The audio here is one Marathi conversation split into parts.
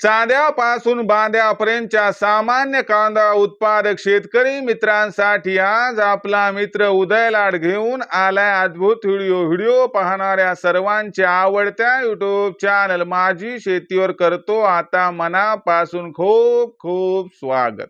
चांद्यापासून बांद्यापर्यंतच्या सामान्य कांदा उत्पादक शेतकरी मित्रांसाठी आज आपला मित्र उदय लाड घेऊन आलाय अद्भुत व्हिडिओ. व्हिडिओ पाहणाऱ्या सर्वांच्या आवडत्या युट्यूब चॅनल माझी शेतीवर करतो. आता मनापासून खूप खूप स्वागत.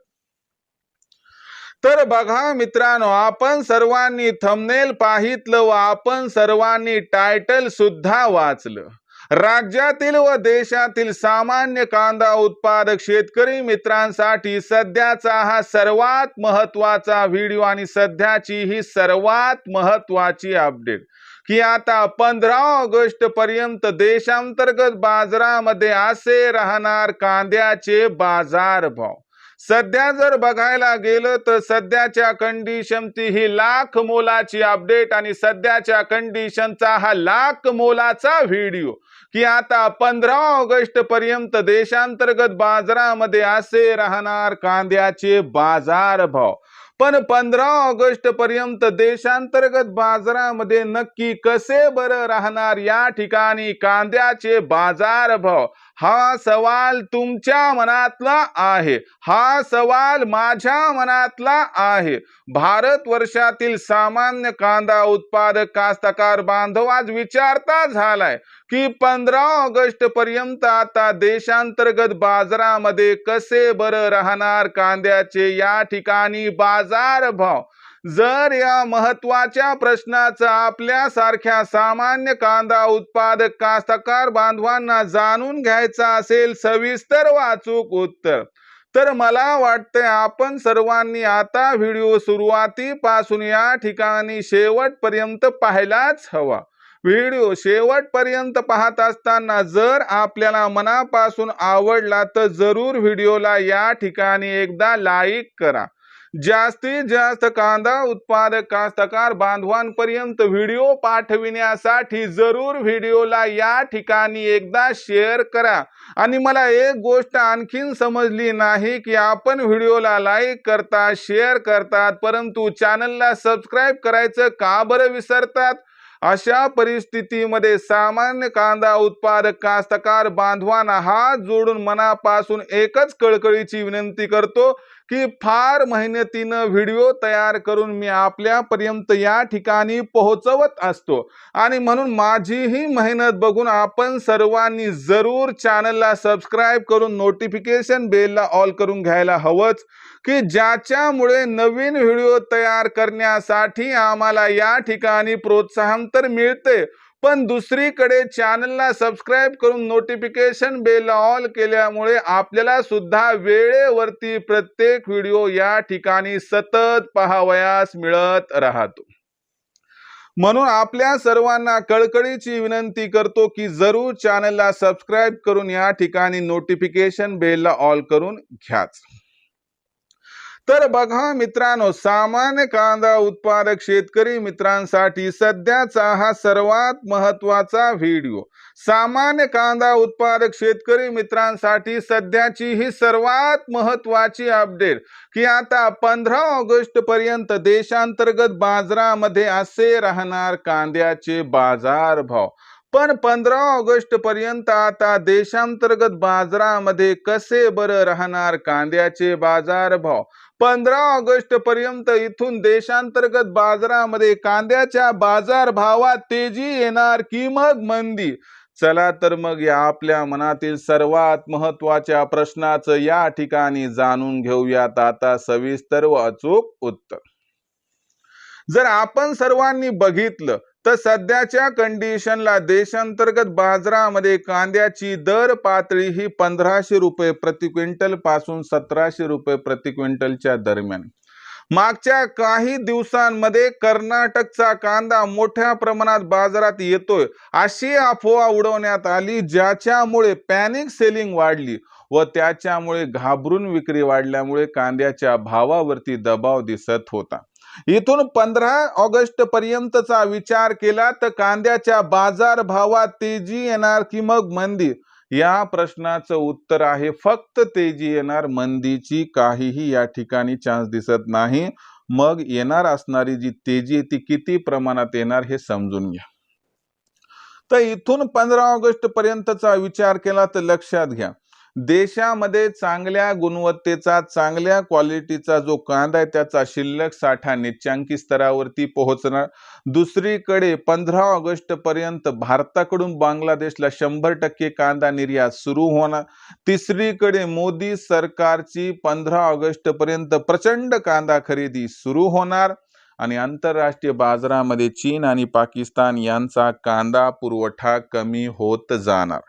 तर बघा मित्रांनो आपण सर्वांनी थंबनेल पाहितलं व आपण सर्वांनी टायटल सुद्धा वाचलं. राज्यातील व देशातील सामान्य कांदा उत्पादक शेतकरी मित्रांसाठी सध्याचा हा सर्वात महत्त्वाचा व्हिडिओ आणि सध्याची ही सर्वात महत्वाची अपडेट. की आता पंधरा ऑगस्ट पर्यंत देशांतर्गत बाजारामध्ये असे राहणार कांद्याचे बाजारभाव. सध्या जर बघायला गेलं तर सध्याच्या कंडिशनची ही लाख मोलाची अपडेट आणि सध्याच्या कंडिशनचा हा लाख मोलाचा व्हिडिओ की आता पंधरा ऑगस्ट पर्यंत देशांतर्गत बाजारामध्ये असे राहणार कांद्याचे बाजार भाव. पण पंधरा ऑगस्ट पर्यंत देशांतर्गत बाजारामध्ये नक्की कसे बरं राहणार या ठिकाणी कांद्याचे बाजार भाव? हा सवाल तुमच्या मनातला आहे. हा सवाल माझ्या मनातला आहे. भारत वर्षातील सामान्य कांदा उत्पादक कास्तकार बांधव आज विचारता झालाय की पंधरा ऑगस्ट पर्यंत आता देशांतर्गत बाजारामध्ये कसे बरं राहणार? कांद्याचे या ठिकाणी बाजारभाव जर या महत्त्वाच्या प्रश्नाचं आपल्यासारख्या सामान्य कांदा उत्पादक कास्तकार बांधवांना जाणून घ्यायचा असेल सविस्तर वाचूक उत्तर. तर मला वाटतंय आपण सर्वांनी आता व्हिडिओ सुरुवातीपासून या ठिकाणी शेवटपर्यंत पाहायलाच हवा. व्हिडिओ शेवटपर्यंत पाहत असताना जर आपल्याला मनापासून आवडला तर जरूर व्हिडिओला या ठिकाणी एकदा लाईक करा. जास्तीत जास्त कांदा उत्पादक कास्तकार बांधवांपर्यंत व्हिडिओ पाठविण्यासाठी जरूर व्हिडिओला या ठिकाणी एकदा शेअर करा आणि मला एक गोष्ट आणखीन समजली नाही की आपण व्हिडिओला लाईक करतात शेअर करतात परंतु चॅनलला सबस्क्राईब करायचं का बरं विसरतात अशा परिस्थितीमध्ये सामान्य कांदा उत्पादक कास्तकार बांधवांना हात जोडून मनापासून एकच कळकळीची विनंती करतो की फार मेहनतीनं व्हिडिओ तयार करून मी आपल्यापर्यंत या ठिकाणी पोहोचवत असतो. आणि म्हणून माझीही मेहनत बघून आपण सर्वांनी जरूर चॅनलला सबस्क्राईब करून नोटिफिकेशन बेलला ऑल करून घ्यायला हवंच की ज्याच्यामुळे नवीन व्हिडिओ तयार करण्यासाठी आम्हाला या ठिकाणी प्रोत्साहन तर मिळते पण दुसरीकडे चॅनलला सबस्क्राईब करून नोटिफिकेशन बेल ऑल केल्यामुळे आपल्याला सुद्धा वेळेवरती प्रत्येक व्हिडिओ या ठिकाणी सतत पाहावयास मिळत राहतो. म्हणून आपल्या सर्वांना कळकळीची विनंती करतो की जरूर चॅनलला सबस्क्राईब करून या ठिकाणी नोटिफिकेशन बेलला ऑल करून घ्याच. तर बघा मित्रांनो सामान्य कांदा उत्पादक शेतकरी मित्रांसाठी सध्याचा हा सर्वात महत्त्वाचा व्हिडिओ. सामान्य कांदा उत्पादक शेतकरी मित्रांसाठी सध्याची ही सर्वात महत्वाची अपडेट की आता पंधरा ऑगस्ट पर्यंत देशांतर्गत बाजारामध्ये असे राहणार कांद्याचे बाजार भाव. पण पंधरा ऑगस्ट पर्यंत आता देशांतर्गत बाजारामध्ये कसे बरं राहणार कांद्याचे बाजार भाव? पंधरा ऑगस्ट पर्यंत इथून देशांतर्गत बाजारामध्ये कांद्याच्या बाजार भावात तेजी येणार की मग मंदी? चला तर मग या आपल्या मनातील सर्वात महत्त्वाच्या प्रश्नाचं या ठिकाणी जाणून घेऊयात. आता सविस्तर व अचूक उत्तर. जर आपण सर्वांनी बघितलं तर सध्याच्या कंडिशनला देशांतर्गत बाजारामध्ये कांद्याची दर पातळी ही पंधराशे रुपये प्रति क्विंटलपासून सतराशे रुपये प्रति क्विंटलच्या दरम्यान. मागच्या काही दिवसांमध्ये कर्नाटकचा कांदा मोठ्या प्रमाणात बाजारात येतोय. अशी अफवा उडवण्यात आली ज्याच्यामुळे पॅनिक सेलिंग वाढली व त्याच्यामुळे घाबरून विक्री वाढल्यामुळे कांद्याच्या भावावरती दबाव दिसत होता. इथून पंधरा ऑगस्ट पर्यंतचा विचार केला तर कांद्याच्या बाजार भावात तेजी येणार की मग मंदी? या प्रश्नाचं उत्तर आहे फक्त तेजी येणार मंदीची काहीही या ठिकाणी चान्स दिसत नाही. मग येणार असणारी जी तेजी आहे ती किती प्रमाणात येणार हे समजून घ्या. तर इथून पंधरा ऑगस्ट पर्यंतचा विचार केला तर लक्षात घ्या. देशामध्ये चांगल्या गुणवत्तेचा चांगल्या क्वालिटीचा जो कांदा आहे त्याचा शिल्लक साठा निच्चांकी स्तरावरती पोहोचणार. दुसरीकडे पंधरा ऑगस्ट पर्यंत भारताकडून बांगलादेशला शंभर टक्के कांदा निर्यात सुरू होणार. तिसरीकडे मोदी सरकारची पंधरा ऑगस्ट पर्यंत प्रचंड कांदा खरेदी सुरू होणार. आणि आंतरराष्ट्रीय बाजारामध्ये चीन आणि पाकिस्तान यांचा कांदा पुरवठा कमी होत जाणार.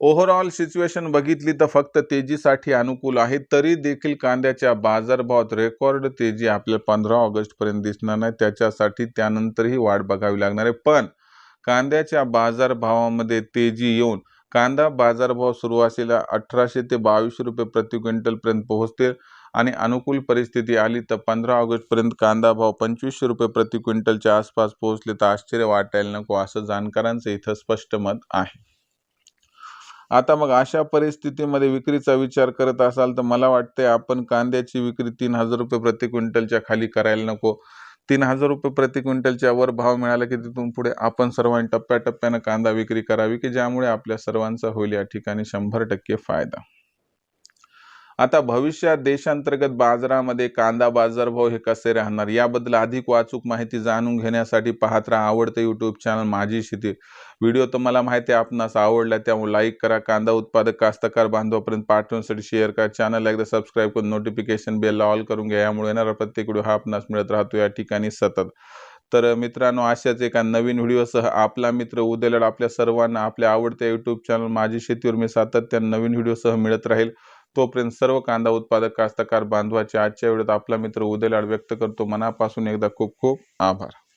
ओव्हरऑल सिच्युएशन बघितली तर फक्त तेजीसाठी अनुकूल आहे. तरी देखील कांद्याच्या बाजारभावात रेकॉर्ड तेजी आपल्याला पंधरा ऑगस्टपर्यंत दिसणार नाही. त्याच्यासाठी त्यानंतरही वाट बघावी लागणार आहे. पण कांद्याच्या बाजारभावामध्ये तेजी येऊन कांदा बाजारभाव सुरू अठराशे ते बावीसशे रुपये प्रति क्विंटलपर्यंत पोहोचतील आणि अनुकूल परिस्थिती आली तर पंधरा ऑगस्टपर्यंत कांदा भाव पंचवीसशे रुपये प्रति क्विंटलच्या आसपास पोहोचले तर आश्चर्य वाटायला नको असं जाणकारांचं इथं स्पष्ट मत आहे. आता मग अशा परिस्थितीमध्ये विक्रीचा विचार करत असाल तर मला वाटते आपण कांद्याची विक्री तीन हजार रुपये प्रति क्विंटलच्या खाली करायला नको. तीन हजार रुपये प्रति क्विंटलच्या वर भाव मिळाला की तिथून पुढे आपण सर्वांनी टप्प्याटप्प्यानं कांदा विक्री करावी की ज्यामुळे आपल्या सर्वांचा होईल या ठिकाणी शंभर टक्के फायदा. आता भविष्यात देशांतर्गत बाजारामध्ये कांदा बाजारभाव हे कसे राहणार? याबद्दल अधिक वाचूक माहिती जाणून घेण्यासाठी पाहत राहा आवडतं यूट्यूब चॅनल माझी शेती. व्हिडिओ तर मला माहिती आहे आपणास आवडला त्यामुळे लाईक करा. कांदा उत्पादक कास्तकार बांधवापर्यंत पाठवण्यासाठी शेअर करा. चॅनल एकदा सबस्क्राईब करून नोटिफिकेशन बेल ऑल करून घ्या. यामुळे येणारा प्रत्येक व्हिडिओ हा आपणास मिळत राहतो. या ठिकाणी सतत. तर मित्रांनो अशाच एका नवीन व्हिडिओसह आपला मित्र उद्याला आपल्या सर्वांना आपल्या आवडत्या यूट्यूब चॅनल माझी शेतीवर मी सातत्यानं नवीन व्हिडिओसह मिळत राहील. तोपर्यंत सर्व कांदा उत्पादक कास्तकार बांधवाचे आजच्या व्हिडिओत आपला मित्र उद्याला व्यक्त करतो. मनापासून एकदा खूप खूप आभार.